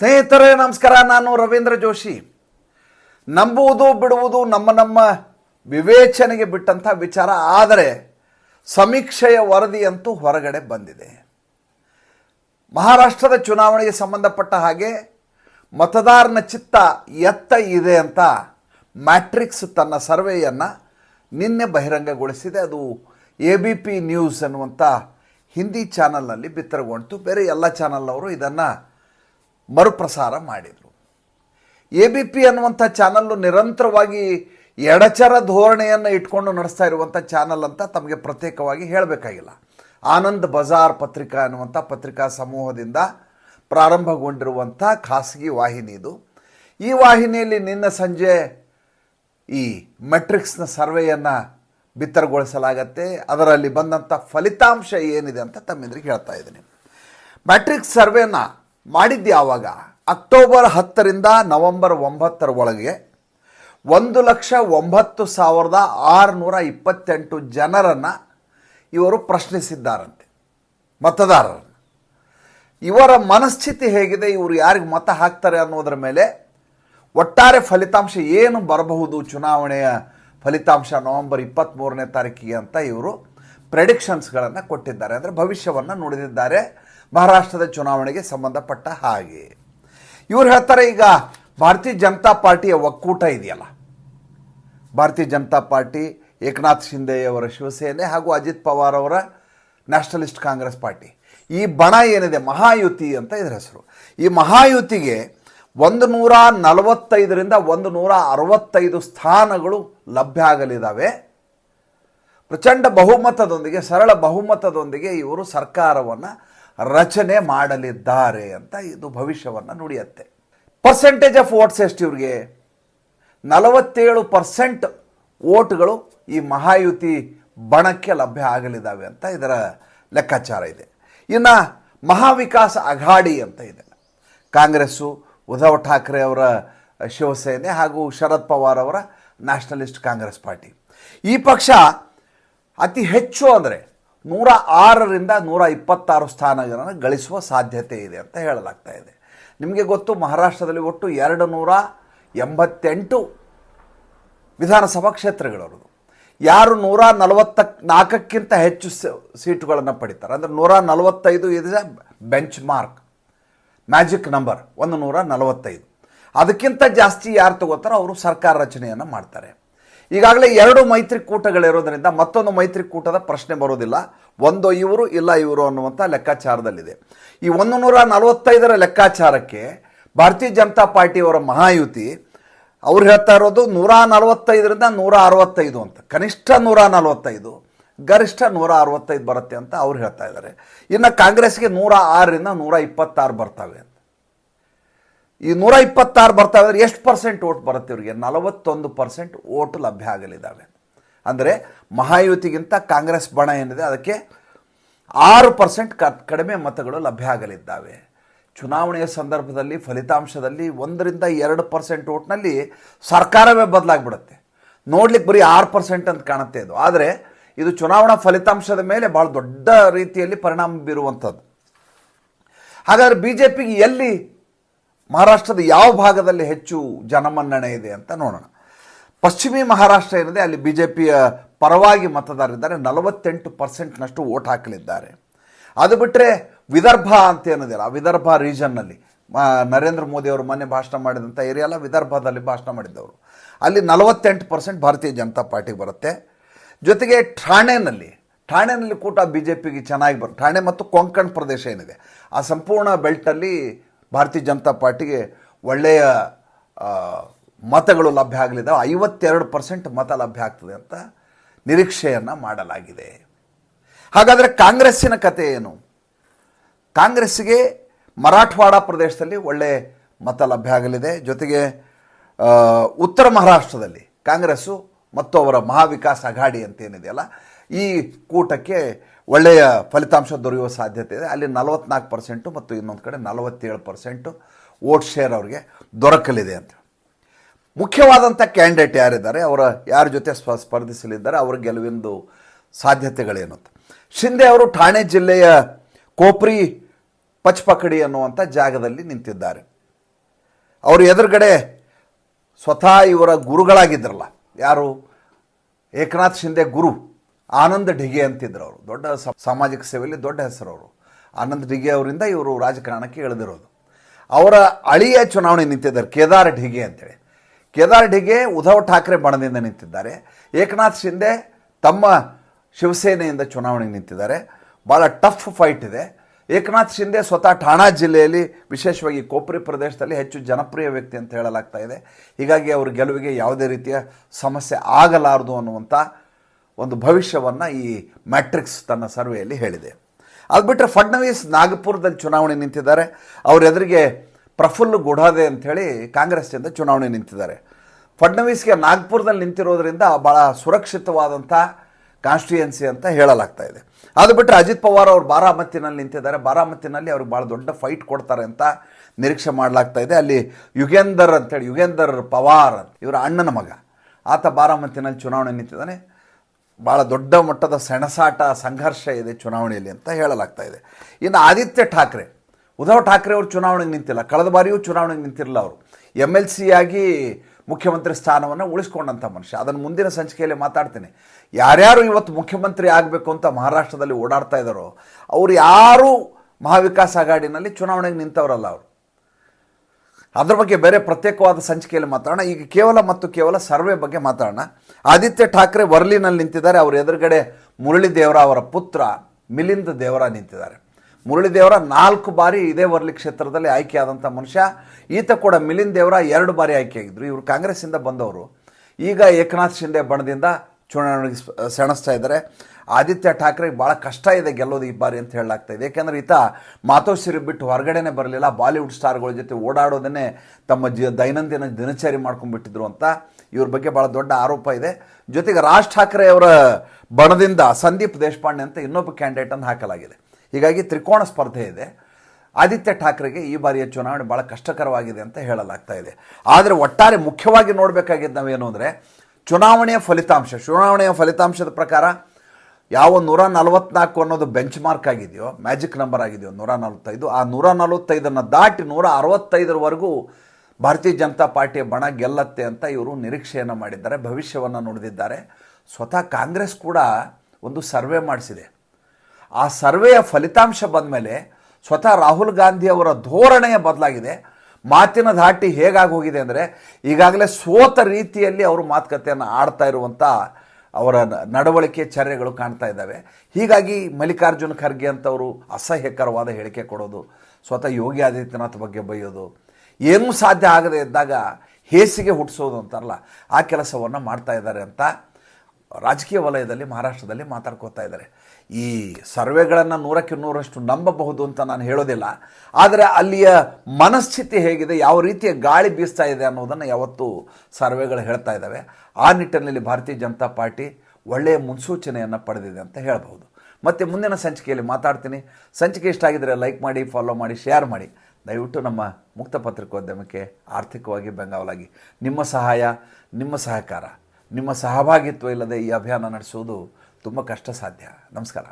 ಸ್ನೇಹಿತರೇ, ನಮಸ್ಕಾರ. ನಾನು ರವೀಂದ್ರ ಜೋಶಿ. ನಂಬುವುದು, ಬಿಡುವುದು ನಮ್ಮ ನಮ್ಮ ವಿವೇಚನೆಗೆ ಬಿಟ್ಟಂಥ ವಿಚಾರ. ಆದರೆ ಸಮೀಕ್ಷೆಯ ವರದಿಯಂತೂ ಹೊರಗಡೆ ಬಂದಿದೆ. ಮಹಾರಾಷ್ಟ್ರದ ಚುನಾವಣೆಗೆ ಸಂಬಂಧಪಟ್ಟ ಹಾಗೆ ಮತದಾರನ ಚಿತ್ತ ಎತ್ತ ಇದೆ ಅಂತ ಮ್ಯಾಟ್ರಿಕ್ಸ್ ತನ್ನ ಸರ್ವೆಯನ್ನು ನಿನ್ನೆ ಬಹಿರಂಗಗೊಳಿಸಿದೆ. ಅದು ಎ ಬಿ ಪಿ ನ್ಯೂಸ್ ಅನ್ನುವಂಥ ಹಿಂದಿ ಚಾನಲ್ನಲ್ಲಿ ಬಿತ್ತರಗೊಂಡಿತು. ಬೇರೆ ಎಲ್ಲ ಚಾನಲ್ನವರು ಇದನ್ನು ಮರುಪ್ರಸಾರ ಮಾಡಿದರು. ಎ ಬಿ ಪಿ ಅನ್ನುವಂಥ ಚಾನಲ್ಲು ನಿರಂತರವಾಗಿ ಎಡಚರ ಧೋರಣೆಯನ್ನು ಇಟ್ಕೊಂಡು ನಡೆಸ್ತಾ ಇರುವಂಥ ಚಾನಲ್ ಅಂತ ತಮಗೆ ಪ್ರತ್ಯೇಕವಾಗಿ ಹೇಳಬೇಕಾಗಿಲ್ಲ. ಆನಂದ್ ಬಜಾರ್ ಪತ್ರಿಕಾ ಅನ್ನುವಂಥ ಪತ್ರಿಕಾ ಸಮೂಹದಿಂದ ಪ್ರಾರಂಭಗೊಂಡಿರುವಂಥ ಖಾಸಗಿ ವಾಹಿನಿ ಇದು. ಈ ವಾಹಿನಿಯಲ್ಲಿ ನಿನ್ನೆ ಸಂಜೆ ಈ ಮೆಟ್ರಿಕ್ಸ್ನ ಸರ್ವೆಯನ್ನು ಬಿತ್ತರಗೊಳಿಸಲಾಗತ್ತೆ. ಅದರಲ್ಲಿ ಬಂದಂಥ ಫಲಿತಾಂಶ ಏನಿದೆ ಅಂತ ತಮ್ಮೆದುರಿಗೆ ಹೇಳ್ತಾ ಇದ್ದೀನಿ. ಮ್ಯಾಟ್ರಿಕ್ಸ್ ಸರ್ವೆನ ಮಾಡಿದ್ದು ಯಾವಾಗ ಅಕ್ಟೋಬರ್ ಹತ್ತರಿಂದ ನವೆಂಬರ್ ಒಂಬತ್ತರ ಒಳಗೆ ಒಂದು ಲಕ್ಷ ಒಂಬತ್ತು ಸಾವಿರದ ಆರುನೂರ ಇಪ್ಪತ್ತೆಂಟು ಜನರನ್ನು ಇವರು ಪ್ರಶ್ನಿಸಿದ್ದಾರಂತೆ, ಮತದಾರರನ್ನು. ಇವರ ಮನಸ್ಥಿತಿ ಹೇಗಿದೆ, ಇವರು ಯಾರಿಗೆ ಮತ ಹಾಕ್ತಾರೆ ಅನ್ನೋದರ ಮೇಲೆ ಒಟ್ಟಾರೆ ಫಲಿತಾಂಶ ಏನು ಬರಬಹುದು, ಚುನಾವಣೆಯ ಫಲಿತಾಂಶ ನವೆಂಬರ್ ಇಪ್ಪತ್ತ್ಮೂರನೇ ತಾರೀಕಿಗೆ ಅಂತ ಇವರು ಪ್ರೆಡಿಕ್ಷನ್ಸ್ಗಳನ್ನು ಕೊಟ್ಟಿದ್ದಾರೆ. ಅಂದರೆ ಭವಿಷ್ಯವನ್ನು ನುಡಿದಿದ್ದಾರೆ. ಮಹಾರಾಷ್ಟ್ರದ ಚುನಾವಣೆಗೆ ಸಂಬಂಧಪಟ್ಟ ಹಾಗೆ. ಇವರು ಹೇಳ್ತಾರೆ ಈಗ ಭಾರತೀಯ ಜನತಾ ಪಾರ್ಟಿಯ ಒಕ್ಕೂಟ ಇದೆಯಲ್ಲ. ಭಾರತೀಯ ಜನತಾ ಪಾರ್ಟಿ, ಏಕನಾಥ್ ಶಿಂದೆಯವರ ಶಿವಸೇನೆ ಹಾಗೂ ಅಜಿತ್ ಪವಾರ್ ಅವರ ನ್ಯಾಷನಲಿಸ್ಟ್ ಕಾಂಗ್ರೆಸ್ ಪಾರ್ಟಿ. ಈ ಬಣ ಏನಿದೆ, ಮಹಾಯುತಿ ಅಂತ ಇದರ ಹೆಸರು. ಈ ಮಹಾಯುತಿಗೆ ಒಂದು ನೂರ ನಲವತ್ತೈದರಿಂದ ಒಂದು ನೂರ ಅರವತ್ತೈದು ಸ್ಥಾನಗಳು ಲಭ್ಯ ಆಗಲಿದ್ದಾವೆ ಪ್ರಚಂಡ ಬಹುಮತದೊಂದಿಗೆ, ಸರಳ ಬಹುಮತದೊಂದಿಗೆ ಇವರು ಸರ್ಕಾರವನ್ನು ರಚನೆ ಮಾಡಲಿದ್ದಾರೆ ಅಂತ ಇದು ಭವಿಷ್ಯವನ್ನು ನುಡಿಯತ್ತೆ. ಪರ್ಸೆಂಟೇಜ್ ಆಫ್ ವೋಟ್ಸ್ ಎಷ್ಟು ಇವ್ರಿಗೆ? ನಲವತ್ತೇಳು ಪರ್ಸೆಂಟ್ ವೋಟ್ಗಳು ಈ ಮಹಾಯುತಿ ಬಣಕ್ಕೆ ಲಭ್ಯ ಆಗಲಿದ್ದಾವೆ ಅಂತ ಇದರ ಲೆಕ್ಕಾಚಾರ ಇದೆ. ಇನ್ನು ಮಹಾವಿಕಾಸ್ ಅಘಾಡಿ ಅಂತ ಇದೆ. ಕಾಂಗ್ರೆಸ್ಸು ಉದ್ಧವ್ ಠಾಕ್ರೆ ಅವರ ಶಿವಸೇನೆ ಹಾಗೂ ಶರದ್ ಪವಾರ್ ಅವರ ನ್ಯಾಷನಲಿಸ್ಟ್ ಕಾಂಗ್ರೆಸ್ ಪಾರ್ಟಿ. ಈ ಪಕ್ಷ ಅತಿ ಹೆಚ್ಚು ಅಂದರೆ ನೂರ ಆರರಿಂದ ನೂರ ಇಪ್ಪತ್ತಾರು ಸ್ಥಾನಗಳನ್ನು ಗಳಿಸುವ ಸಾಧ್ಯತೆ ಇದೆ ಅಂತ ಹೇಳಲಾಗ್ತಾ ಇದೆ. ನಿಮಗೆ ಗೊತ್ತು, ಮಹಾರಾಷ್ಟ್ರದಲ್ಲಿ ಒಟ್ಟು ಎರಡು ನೂರ ಎಂಬತ್ತೆಂಟು ವಿಧಾನಸಭಾ ಕ್ಷೇತ್ರಗಳವರು ಯಾರು ನೂರ ನಲವತ್ತ ನಾಲ್ಕಕ್ಕಿಂತ ಹೆಚ್ಚು ಸೀಟುಗಳನ್ನು ಪಡಿತಾರೆ. ಅಂದರೆ ನೂರ ನಲವತ್ತೈದು ಇದೆ ಬೆಂಚ್ ಮಾರ್ಕ್ ಮ್ಯಾಜಿಕ್ ನಂಬರ್ ಒಂದು ನೂರ ನಲವತ್ತೈದು. ಅದಕ್ಕಿಂತ ಜಾಸ್ತಿ ಯಾರು ತಗೋತಾರೋ ಅವರು ಸರ್ಕಾರ ರಚನೆಯನ್ನು ಮಾಡ್ತಾರೆ. ಈಗಾಗಲೇ ಎರಡು ಮೈತ್ರಿಕೂಟಗಳಿರೋದ್ರಿಂದ ಮತ್ತೊಂದು ಮೈತ್ರಿಕೂಟದ ಪ್ರಶ್ನೆ ಬರೋದಿಲ್ಲ. ಒಂದು ಇವರು, ಇಲ್ಲ ಇವರು ಅನ್ನುವಂಥ ಲೆಕ್ಕಾಚಾರದಲ್ಲಿದೆ. ಈ ಒಂದು ನೂರ ನಲವತ್ತೈದರ ಲೆಕ್ಕಾಚಾರಕ್ಕೆ ಭಾರತೀಯ ಜನತಾ ಪಾರ್ಟಿಯವರ ಮಹಾಯುತಿ, ಅವ್ರು ಹೇಳ್ತಾ ಇರೋದು ನೂರ ನಲವತ್ತೈದರಿಂದ ನೂರ ಅರವತ್ತೈದು ಅಂತ. ಕನಿಷ್ಠ ನೂರ ನಲವತ್ತೈದು, ಗರಿಷ್ಠ ನೂರ ಅರವತ್ತೈದು ಬರುತ್ತೆ ಅಂತ ಅವ್ರು ಹೇಳ್ತಾ ಇದ್ದಾರೆ. ಇನ್ನು ಕಾಂಗ್ರೆಸ್ಗೆ ನೂರ ಆರರಿಂದ ನೂರ ಇಪ್ಪತ್ತಾರು ಬರ್ತವೆ ಈ ನೂರ ಇಪ್ಪತ್ತಾರು ಬರ್ತಾ ಇದ್ರೆ ಎಷ್ಟು ಪರ್ಸೆಂಟ್ ಓಟ್ ಬರುತ್ತೆ ಇವರಿಗೆ? ನಲವತ್ತೊಂದು ಪರ್ಸೆಂಟ್ ಓಟ್ ಲಭ್ಯ ಆಗಲಿದ್ದಾವೆ ಅಂದರೆ ಮಹಾಯುತಿಗಿಂತ ಕಾಂಗ್ರೆಸ್ ಬಣ ಏನಿದೆ, ಅದಕ್ಕೆ ಆರು ಪರ್ಸೆಂಟ್ ಕಡಿಮೆ ಮತಗಳು ಲಭ್ಯ ಆಗಲಿದ್ದಾವೆ. ಚುನಾವಣೆಯ ಸಂದರ್ಭದಲ್ಲಿ, ಫಲಿತಾಂಶದಲ್ಲಿ ಒಂದರಿಂದ ಎರಡು ಪರ್ಸೆಂಟ್ ಓಟ್ನಲ್ಲಿ ಸರ್ಕಾರವೇ ಬದಲಾಗ್ಬಿಡುತ್ತೆ. ನೋಡ್ಲಿಕ್ಕೆ ಬರೀ ಆರು ಪರ್ಸೆಂಟ್ ಅಂತ ಕಾಣುತ್ತೆ ಇದು. ಆದರೆ ಇದು ಚುನಾವಣಾ ಫಲಿತಾಂಶದ ಮೇಲೆ ಭಾಳ ದೊಡ್ಡ ರೀತಿಯಲ್ಲಿ ಪರಿಣಾಮ ಬೀರುವಂಥದ್ದು. ಹಾಗಾದರೆ ಬಿ ಜೆ ಪಿಗೆ ಎಲ್ಲಿ ಮಹಾರಾಷ್ಟ್ರದ ಯಾವ ಭಾಗದಲ್ಲಿ ಹೆಚ್ಚು ಜನಮನ್ನಣೆ ಇದೆ ಅಂತ ನೋಡೋಣ. ಪಶ್ಚಿಮಿ ಮಹಾರಾಷ್ಟ್ರ ಏನಿದೆ, ಅಲ್ಲಿ ಬಿ ಜೆ ಪಿಯ ಪರವಾಗಿ ಮತದಾರರಿದ್ದಾರೆ, ನಲವತ್ತೆಂಟು ಪರ್ಸೆಂಟ್ನಷ್ಟು ಓಟ್ ಹಾಕಲಿದ್ದಾರೆ. ಅದು ಬಿಟ್ಟರೆ ವಿದರ್ಭ ಅಂತ ಏನಿದೆಯಲ್ಲ, ಆ ವಿದರ್ಭ ರೀಜನ್ನಲ್ಲಿ ನರೇಂದ್ರ ಮೋದಿ ಅವರು ಮೊನ್ನೆ ಭಾಷಣ ಮಾಡಿದಂಥ ಏರಿಯಾ ಅಲ್ಲ, ವಿದರ್ಭದಲ್ಲಿ ಭಾಷಣ ಮಾಡಿದ್ದವರು. ಅಲ್ಲಿ ನಲವತ್ತೆಂಟು ಪರ್ಸೆಂಟ್ ಭಾರತೀಯ ಜನತಾ ಪಾರ್ಟಿಗೆ ಬರುತ್ತೆ. ಜೊತೆಗೆ ಠಾಣೆನಲ್ಲಿ ಠಾಣೆನಲ್ಲಿ ಕೂಟ ಬಿ ಜೆ ಪಿಗೆ ಚೆನ್ನಾಗಿ ಬರುತ್ತೆ. ಠಾಣೆ ಮತ್ತು ಕೊಂಕಣ್ ಪ್ರದೇಶ ಏನಿದೆ, ಆ ಸಂಪೂರ್ಣ ಬೆಲ್ಟಲ್ಲಿ ಭಾರತೀಯ ಜನತಾ ಪಾರ್ಟಿಗೆ ಒಳ್ಳೆಯ ಮತಗಳು ಲಭ್ಯ ಆಗಲಿದ್ದಾವೆ. ಐವತ್ತೆರಡು ಪರ್ಸೆಂಟ್ ಮತ ಲಭ್ಯ ಆಗ್ತದೆ ಅಂತ ನಿರೀಕ್ಷೆಯನ್ನು ಮಾಡಲಾಗಿದೆ. ಹಾಗಾದರೆ ಕಾಂಗ್ರೆಸ್ಸಿನ ಕತೆ ಏನು? ಕಾಂಗ್ರೆಸ್ಸಿಗೆ ಮರಾಠವಾಡ ಪ್ರದೇಶದಲ್ಲಿ ಒಳ್ಳೆ ಮತ ಲಭ್ಯ ಆಗಲಿದೆ. ಜೊತೆಗೆ ಉತ್ತರ ಮಹಾರಾಷ್ಟ್ರದಲ್ಲಿ ಕಾಂಗ್ರೆಸ್ಸು ಮತ್ತು ಅವರ ಮಹಾವಿಕಾಸ್ ಅಘಾಡಿ ಅಂತ ಏನಿದೆಯಲ್ಲ ಈ ಕೂಟಕ್ಕೆ ಒಳ್ಳೆಯ ಫಲಿತಾಂಶ ದೊರೆಯುವ ಸಾಧ್ಯತೆ ಇದೆ. ಅಲ್ಲಿ ನಲವತ್ನಾಲ್ಕು ಪರ್ಸೆಂಟು ಮತ್ತು ಇನ್ನೊಂದು ಕಡೆ ನಲವತ್ತೇಳು ಪರ್ಸೆಂಟು ವೋಟ್ ಶೇರ್ ಅವರಿಗೆ ದೊರಕಲಿದೆ ಅಂತ. ಮುಖ್ಯವಾದಂಥ ಕ್ಯಾಂಡಿಡೇಟ್ ಯಾರಿದ್ದಾರೆ? ಅವರ ಯಾರ ಜೊತೆ ಸ್ಪ, ಸ್ಪರ್ಧಿಸಲಿದ್ದಾರೆ? ಅವರ ಗೆಲುವಿಂದು ಸಾಧ್ಯತೆಗಳೇನು ಅಂತ. ಶಿಂದೆ ಅವರು ಠಾಣೆ ಜಿಲ್ಲೆಯ ಕೋಪ್ರಿ ಪಚ್ಪಕಡಿ ಅನ್ನುವಂಥ ಜಾಗದಲ್ಲಿ ನಿಂತಿದ್ದಾರೆ. ಅವರು ಎದುರುಗಡೆ ಸ್ವತಃ ಇವರ ಗುರುಗಳಾಗಿದ್ರಲ್ಲ ಯಾರು? ಏಕನಾಥ್ ಶಿಂದೆ ಗುರು. ಆನಂದ್ ಢಿಗೆ ಅಂತಿದ್ರು ಅವರು. ದೊಡ್ಡ ಸಾಮಾಜಿಕ ಸೇವೆಯಲ್ಲಿ ದೊಡ್ಡ ಹೆಸರು ಅವರು. ಆನಂದ್ ಢಿಗೆ ಅವರಿಂದ ಇವರು ರಾಜಕಾರಣಕ್ಕೆ ಇಳಿದಿರೋದು. ಅವರ ಅಳಿಯ ಚುನಾವಣೆ ನಿಂತಿದ್ದಾರೆ, ಕೇದಾರ್ ಢಿಗೆ ಅಂತೇಳಿ. ಕೇದಾರ್ ಢಿಗೆ ಉದ್ಧವ್ ಠಾಕ್ರೆ ಬಣದಿಂದ ನಿಂತಿದ್ದಾರೆ. ಏಕನಾಥ್ ಶಿಂದೆ ತಮ್ಮ ಶಿವಸೇನೆಯಿಂದ ಚುನಾವಣೆಗೆ ನಿಂತಿದ್ದಾರೆ. ಭಾಳ ಟಫ್ ಫೈಟ್ ಇದೆ. ಏಕನಾಥ್ ಶಿಂದೆ ಸ್ವತಃ ಠಾಣಾ ಜಿಲ್ಲೆಯಲ್ಲಿ, ವಿಶೇಷವಾಗಿ ಕೋಪ್ರಿ ಪ್ರದೇಶದಲ್ಲಿ ಹೆಚ್ಚು ಜನಪ್ರಿಯ ವ್ಯಕ್ತಿ ಅಂತ ಹೇಳಲಾಗ್ತಾ ಇದೆ. ಹೀಗಾಗಿ ಅವ್ರ ಗೆಲುವಿಗೆ ಯಾವುದೇ ರೀತಿಯ ಸಮಸ್ಯೆ ಆಗಲಾರದು ಅನ್ನುವಂಥ ಒಂದು ಭವಿಷ್ಯವನ್ನು ಈ ಮ್ಯಾಟ್ರಿಕ್ಸ್ ತನ್ನ ಸರ್ವೆಯಲ್ಲಿ ಹೇಳಿದೆ. ಅದು ಬಿಟ್ಟರೆ ಫಡ್ನವೀಸ್ ನಾಗಪುರದಲ್ಲಿ ಚುನಾವಣೆ ನಿಂತಿದ್ದಾರೆ. ಅವ್ರ ಎದುರಿಗೆ ಪ್ರಫುಲ್ ಗುಡಾದೆ ಅಂಥೇಳಿ ಕಾಂಗ್ರೆಸ್ನಿಂದ ಚುನಾವಣೆ ನಿಂತಿದ್ದಾರೆ. ಫಡ್ನವೀಸ್ಗೆ ನಾಗ್ಪುರದಲ್ಲಿ ನಿಂತಿರೋದ್ರಿಂದ ಭಾಳ ಸುರಕ್ಷಿತವಾದಂಥ ಕಾನ್ಸ್ಟಿಟ್ಯುಯೆನ್ಸಿ ಅಂತ ಹೇಳಲಾಗ್ತಾ ಇದೆ. ಅದು ಬಿಟ್ಟರೆ ಅಜಿತ್ ಪವಾರ್ ಅವರು ಬಾರಾಮತಿನಲ್ಲಿ ನಿಂತಿದ್ದಾರೆ. ಬಾರಾಮತಿನಲ್ಲಿ ಅವ್ರಿಗೆ ಭಾಳ ದೊಡ್ಡ ಫೈಟ್ ಕೊಡ್ತಾರೆ ಅಂತ ನಿರೀಕ್ಷೆ ಮಾಡಲಾಗ್ತಾ ಇದೆ. ಅಲ್ಲಿ ಯುಗೇಂದರ್ ಅಂತೇಳಿ ಯುಗೇಂದರ್ ಪವಾರ್ ಅಂತ, ಇವರ ಅಣ್ಣನ ಮಗ. ಆತ ಬಾರಾಮತಿನಲ್ಲಿ ಚುನಾವಣೆ ನಿಂತಿದ್ದಾನೆ. ಭಾಳ ದೊಡ್ಡ ಮಟ್ಟದ ಸೆಣಸಾಟ, ಸಂಘರ್ಷ ಇದೆ ಚುನಾವಣೆಯಲ್ಲಿ ಅಂತ ಹೇಳಲಾಗ್ತಾ ಇದೆ. ಇನ್ನು ಆದಿತ್ಯ ಠಾಕ್ರೆ, ಉದ್ಧವ್ ಠಾಕ್ರೆ ಅವರು ಚುನಾವಣೆಗೆ ನಿಂತಿಲ್ಲ. ಕಳೆದ ಬಾರಿಯೂ ಚುನಾವಣೆಗೆ ನಿಂತಿರಲಿಲ್ಲ ಅವರು. ಎಂ ಎಲ್ ಸಿ ಆಗಿ ಮುಖ್ಯಮಂತ್ರಿ ಸ್ಥಾನವನ್ನು ಉಳಿಸ್ಕೊಂಡಂಥ ಮನುಷ್ಯ. ಅದನ್ನು ಮುಂದಿನ ಸಂಚಿಕೆಯಲ್ಲಿ ಮಾತಾಡ್ತೀನಿ. ಯಾರ್ಯಾರು ಇವತ್ತು ಮುಖ್ಯಮಂತ್ರಿ ಆಗಬೇಕು ಅಂತ ಮಹಾರಾಷ್ಟ್ರದಲ್ಲಿ ಓಡಾಡ್ತಾ ಇದ್ದಾರೋ, ಅವರು ಯಾರೂ ಮಹಾವಿಕಾಸ್ ಅಗಾಡಿನಲ್ಲಿ ಚುನಾವಣೆಗೆ ನಿಂತವರಲ್ಲ ಅವರು. ಅದ್ರ ಬಗ್ಗೆ ಬೇರೆ ಪ್ರತ್ಯೇಕವಾದ ಸಂಚಿಕೆಯಲ್ಲಿ ಮಾತಾಡೋಣ. ಈಗ ಕೇವಲ ಮತ್ತು ಕೇವಲ ಸರ್ವೆ ಬಗ್ಗೆ ಮಾತಾಡೋಣ. ಆದಿತ್ಯ ಠಾಕ್ರೆ ವರ್ಲಿನಲ್ಲಿ ನಿಂತಿದ್ದಾರೆ. ಅವರ ಎದುರುಗಡೆ ಮುರಳಿ ದೇವರ, ಅವರ ಪುತ್ರ ಮಿಲಿಂದ್ ದೇವರ ನಿಂತಿದ್ದಾರೆ. ಮುರಳಿ ದೇವರ ನಾಲ್ಕು ಬಾರಿ ಇದೇ ವರ್ಲಿ ಕ್ಷೇತ್ರದಲ್ಲಿ ಆಯ್ಕೆಯಾದಂಥ ಮನುಷ್ಯ. ಈತ ಕೂಡ ಮಿಲಿಂದ್ ದೇವರ ಎರಡು ಬಾರಿ ಆಯ್ಕೆಯಾಗಿದ್ದರು ಇವರು ಕಾಂಗ್ರೆಸ್ಸಿಂದ ಬಂದವರು. ಈಗ ಏಕನಾಥ್ ಶಿಂದೆ ಬಣದಿಂದ ಚುನಾವಣೆಗೆ ಸೆಣಸ್ತಾ ಇದ್ದಾರೆ. ಆದಿತ್ಯ ಠಾಕ್ರೆಗೆ ಭಾಳ ಕಷ್ಟ ಇದೆ ಗೆಲ್ಲೋದು ಈ ಬಾರಿ ಅಂತ ಹೇಳಲಾಗ್ತಾ ಇದೆ. ಯಾಕೆಂದರೆ ಈತ ಮಾತೋಶ್ರೀ ಬಿಟ್ಟು ಹೊರಗಡೆನೇ ಬರಲಿಲ್ಲ. ಬಾಲಿವುಡ್ ಸ್ಟಾರ್ಗಳ ಜೊತೆ ಓಡಾಡೋದನ್ನೇ ತಮ್ಮ ಜ, ದೈನಂದಿನ ದಿನಚರಿ ಮಾಡ್ಕೊಂಡ್ಬಿಟ್ಟಿದ್ರು ಅಂತ ಇವ್ರ ಬಗ್ಗೆ ಭಾಳ ದೊಡ್ಡ ಆರೋಪ ಇದೆ. ಜೊತೆಗೆ ರಾಜ್ ಠಾಕ್ರೆ ಅವರ ಬಣದಿಂದ ಸಂದೀಪ್ ದೇಶಪಾಂಡೆ ಅಂತ ಇನ್ನೊಬ್ಬ ಕ್ಯಾಂಡಿಡೇಟನ್ನು ಹಾಕಲಾಗಿದೆ. ಹೀಗಾಗಿ ತ್ರಿಕೋಣ ಸ್ಪರ್ಧೆ ಇದೆ. ಆದಿತ್ಯ ಠಾಕ್ರೆಗೆ ಈ ಬಾರಿಯ ಚುನಾವಣೆ ಭಾಳ ಕಷ್ಟಕರವಾಗಿದೆ ಅಂತ ಹೇಳಲಾಗ್ತಾ ಇದೆ. ಆದರೆ ಒಟ್ಟಾರೆ ಮುಖ್ಯವಾಗಿ ನೋಡಬೇಕಾಗಿದ್ದು ನಾವೇನು ಅಂದರೆ ಚುನಾವಣೆಯ ಫಲಿತಾಂಶ, ಚುನಾವಣೆಯ ಫಲಿತಾಂಶದ ಪ್ರಕಾರ ಯಾವ ನೂರ ನಲವತ್ನಾಲ್ಕು ಅನ್ನೋದು ಬೆಂಚ್ ಮಾರ್ಕ್ ಆಗಿದೆಯೋ ಮ್ಯಾಜಿಕ್ ನಂಬರ್ ಆಗಿದೆಯೋ ನೂರ ನಲವತ್ತೈದು ಆ ನೂರ ನಲವತ್ತೈದನ್ನು ದಾಟಿ ನೂರ ಅರವತ್ತೈದರವರೆಗೂ ಭಾರತೀಯ ಜನತಾ ಪಾರ್ಟಿಯ ಬಣ ಗೆಲ್ಲತ್ತೆ ಅಂತ ಇವರು ನಿರೀಕ್ಷೆಯನ್ನು ಮಾಡಿದ್ದಾರೆ, ಭವಿಷ್ಯವನ್ನು ನುಡಿದಿದ್ದಾರೆ. ಸ್ವತಃ ಕಾಂಗ್ರೆಸ್ ಕೂಡ ಒಂದು ಸರ್ವೆ ಮಾಡಿಸಿದೆ. ಆ ಸರ್ವೆಯ ಫಲಿತಾಂಶ ಬಂದ ಮೇಲೆ ಸ್ವತಃ ರಾಹುಲ್ ಗಾಂಧಿ ಅವರ ಧೋರಣೆಯ ಬದಲಾಗಿದೆ. ಮಾತಿನ ಧಾಟಿ ಹೇಗಾಗಿ ಹೋಗಿದೆ ಅಂದರೆ ಈಗಾಗಲೇ ಸೋತ ರೀತಿಯಲ್ಲಿ ಅವರು ಮಾತುಕತೆಯನ್ನು ಆಡ್ತಾ ಇರುವಂಥ ಅವರ ನಡವಳಿಕೆ ಚರ್ಯಗಳು ಕಾಣ್ತಾ ಇದ್ದಾವೆ. ಹೀಗಾಗಿ ಮಲ್ಲಿಕಾರ್ಜುನ ಖರ್ಗೆ ಅಂತವರು ಅಸಹ್ಯಕರವಾದ ಹೇಳಿಕೆ ಕೊಡೋದು, ಸ್ವತಃ ಯೋಗಿ ಆದಿತ್ಯನಾಥ್ ಬಗ್ಗೆ ಬೈಯೋದು, ಏನೂ ಸಾಧ್ಯ ಆಗದೆ ಇದ್ದಾಗ ಹೇಸಿಗೆ ಹುಟ್ಟಿಸೋದು ಅಂತಾರಲ್ಲ, ಆ ಕೆಲಸವನ್ನು ಮಾಡ್ತಾ ಇದ್ದಾರೆ ಅಂತ ರಾಜಕೀಯ ವಲಯದಲ್ಲಿ ಮಹಾರಾಷ್ಟ್ರದಲ್ಲಿ ಮಾತಾಡ್ಕೋತಾ ಇದ್ದಾರೆ. ಈ ಸರ್ವೆಗಳನ್ನು ನೂರಕ್ಕೆ ನೂರಷ್ಟು ನಂಬಬಹುದು ಅಂತ ನಾನು ಹೇಳೋದಿಲ್ಲ. ಆದರೆ ಅಲ್ಲಿಯ ಮನಸ್ಥಿತಿ ಹೇಗಿದೆ, ಯಾವ ರೀತಿಯ ಗಾಳಿ ಬೀಸ್ತಾ ಇದೆ ಅನ್ನೋದನ್ನು ಯಾವತ್ತೂ ಸರ್ವೆಗಳು ಹೇಳ್ತಾ ಇದ್ದಾವೆ. ಆ ನಿಟ್ಟಿನಲ್ಲಿ ಭಾರತೀಯ ಜನತಾ ಪಾರ್ಟಿ ಒಳ್ಳೆಯ ಮುನ್ಸೂಚನೆಯನ್ನು ಪಡೆದಿದೆ ಅಂತ ಹೇಳಬಹುದು. ಮತ್ತು ಮುಂದಿನ ಸಂಚಿಕೆಯಲ್ಲಿ ಮಾತಾಡ್ತೀನಿ. ಸಂಚಿಕೆ ಇಷ್ಟ ಆಗಿದ್ರೆ ಲೈಕ್ ಮಾಡಿ, ಫಾಲೋ ಮಾಡಿ, ಶೇರ್ ಮಾಡಿ. ದಯವಿಟ್ಟು ನಮ್ಮ ಮುಕ್ತ ಪತ್ರಿಕೋದ್ಯಮಕ್ಕೆ ಆರ್ಥಿಕವಾಗಿ ಬೆಂಗಾವಲಾಗಿ. ನಿಮ್ಮ ಸಹಾಯ, ನಿಮ್ಮ ಸಹಕಾರ. ನಿಮ್ಮ ಸಹಭಾಗಿತ್ವ ಇಲ್ಲದೆ ಈ ಅಭಿಯಾನ ನಡೆಸುವುದು ತುಂಬ ಕಷ್ಟ ಸಾಧ್ಯ ನಮಸ್ಕಾರ.